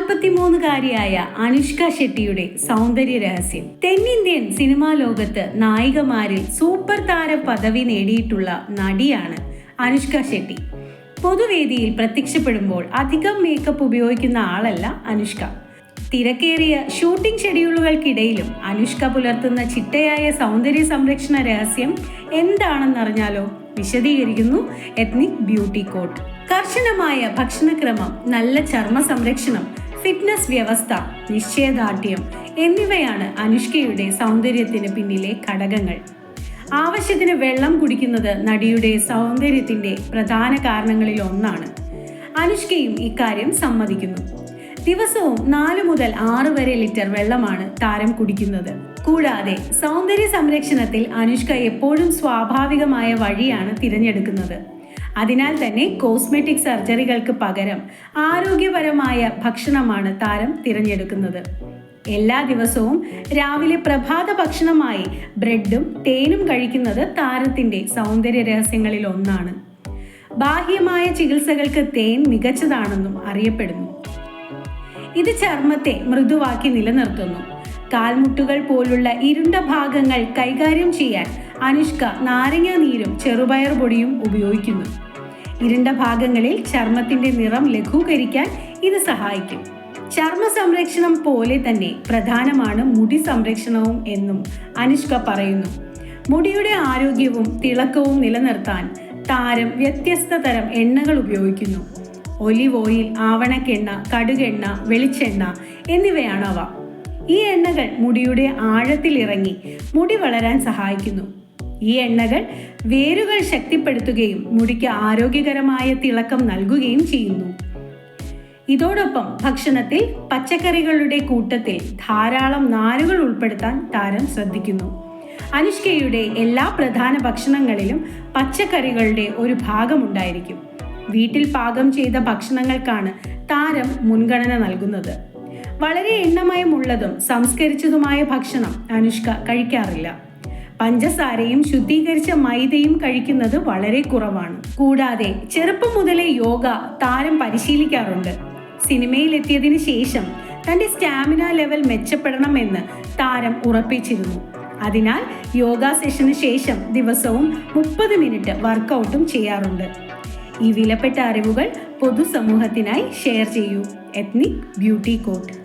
നാൽപ്പത്തിമൂന്നുകാരിയായ അനുഷ്ക ഷെട്ടിയുടെ സൗന്ദര്യ രഹസ്യം. തെന്നിന്ത്യൻ സിനിമാ ലോകത്ത് നായികമാരിൽ സൂപ്പർ താര പദവി നേടിയിട്ടുള്ള നടിയാണ് അനുഷ്ക ഷെട്ടി. പൊതുവേദിയിൽ പ്രത്യക്ഷപ്പെടുമ്പോൾ അധികം മേക്കപ്പ് ഉപയോഗിക്കുന്ന ആളല്ല അനുഷ്ക. തിരക്കേറിയ ഷൂട്ടിംഗ് ഷെഡ്യൂളുകൾക്കിടയിലും അനുഷ്ക പുലർത്തുന്ന ചിട്ടയായ സൗന്ദര്യ സംരക്ഷണ രഹസ്യം എന്താണെന്നറിഞ്ഞാലോ? വിശദീകരിക്കുന്നു എത്നിക് ബ്യൂട്ടി കോട്ട് കർശനമായ ഭക്ഷണക്രമം നല്ല ചർമ്മ സംരക്ഷണം ഫിറ്റ്നസ് വ്യവസ്ഥ നിശ്ചയദാർഢ്യം എന്നിവയാണ് അനുഷ്കയുടെ സൗന്ദര്യത്തിന് പിന്നിലെ ഘടകങ്ങൾ. ആവശ്യത്തിന് വെള്ളം കുടിക്കുന്നത് നടിയുടെ സൗന്ദര്യത്തിന്റെ പ്രധാന കാരണങ്ങളിൽ ഒന്നാണ്. അനുഷ്കയും ഇക്കാര്യം സമ്മതിക്കുന്നു. ദിവസവും നാല് മുതൽ ആറ് വരെ ലിറ്റർ വെള്ളമാണ് താരം കുടിക്കുന്നത്. കൂടാതെ സൗന്ദര്യ സംരക്ഷണത്തിൽ അനുഷ്ക എപ്പോഴും സ്വാഭാവികമായ വഴിയാണ് തിരഞ്ഞെടുക്കുന്നത്. അതിനാൽ തന്നെ കോസ്മെറ്റിക് സർജറികൾക്ക് പകരം ആരോഗ്യപരമായ ഭക്ഷണമാണ് താരം തിരഞ്ഞെടുക്കുന്നത്. എല്ലാ ദിവസവും രാവിലെ പ്രഭാത ഭക്ഷണമായി ബ്രെഡും തേനും കഴിക്കുന്നത് താരത്തിന്റെ സൗന്ദര്യ രഹസ്യങ്ങളിൽ ഒന്നാണ്. ബാഹ്യമായ ചികിത്സകൾക്ക് തേൻ മികച്ചതാണെന്നും അറിയപ്പെടുന്നു. ഇത് ചർമ്മത്തെ മൃദുവാക്കി നിലനിർത്തുന്നു. കാൽമുട്ടുകൾ പോലുള്ള ഇരുണ്ട ഭാഗങ്ങൾ കൈകാര്യം ചെയ്യാൻ അനുഷ്ക നാരങ്ങ നീരും ചെറുപയർ പൊടിയും ഉപയോഗിക്കുന്നു. ഇരുണ്ട ഭാഗങ്ങളിൽ ചർമ്മത്തിന്റെ നിറം ലഘൂകരിക്കാൻ ഇത് സഹായിക്കും. ചർമ്മ സംരക്ഷണം പോലെ തന്നെ പ്രധാനമാണ് മുടി സംരക്ഷണവും എന്നും അനുഷ്ക പറയുന്നു. മുടിയുടെ ആരോഗ്യവും തിളക്കവും നിലനിർത്താൻ താരം വ്യത്യസ്ത തരം എണ്ണകൾ ഉപയോഗിക്കുന്നു. ഒലിവ് ഓയിൽ ആവണക്കെണ്ണ കടുകെണ്ണ വെളിച്ചെണ്ണ എന്നിവയാണ് അവ. ഈ എണ്ണകൾ മുടിയുടെ ആഴത്തിൽ ഇറങ്ങി മുടി വളരാൻ സഹായിക്കുന്നു. ഈ എണ്ണകൾ വേരുകൾ ശക്തിപ്പെടുത്തുകയും മുടിക്ക് ആരോഗ്യകരമായ തിളക്കം നൽകുകയും ചെയ്യുന്നു. ഇതോടൊപ്പം ഭക്ഷണത്തിൽ പച്ചക്കറികളുടെ കൂട്ടത്തിൽ ധാരാളം നാരുകൾ ഉൾപ്പെടുത്താൻ താരം ശ്രദ്ധിക്കുന്നു. അനുഷ്കയുടെ എല്ലാ പ്രധാന ഭക്ഷണങ്ങളിലും പച്ചക്കറികളുടെ ഒരു ഭാഗമുണ്ടായിരിക്കും വീട്ടിൽ പാകം ചെയ്ത ഭക്ഷണങ്ങൾക്കാണ് താരം മുൻഗണന നൽകുന്നത്. വളരെ എണ്ണമയമുള്ളതും സംസ്കരിച്ചതുമായ ഭക്ഷണം അനുഷ്ക കഴിക്കാറില്ല. പഞ്ചസാരയും ശുദ്ധീകരിച്ച മൈദയും കഴിക്കുന്നത് വളരെ കുറവാണ്. കൂടാതെ ചെറുപ്പം മുതലേ യോഗ താരം പരിശീലിക്കാറുണ്ട്. സിനിമയിലെത്തിയതിനു ശേഷം തന്റെ സ്റ്റാമിന ലെവൽ മെച്ചപ്പെടണമെന്ന് താരം ഉറപ്പിച്ചിരുന്നു. അതിനാൽ യോഗ സെഷന് ശേഷം ദിവസവും മുപ്പത് മിനിറ്റ് വർക്കൗട്ടും ചെയ്യാറുണ്ട്. ഈ വിലപ്പെട്ട അറിവുകൾ പൊതുസമൂഹത്തിനായി ഷെയർ ചെയ്യൂ. Ethnic beauty coat.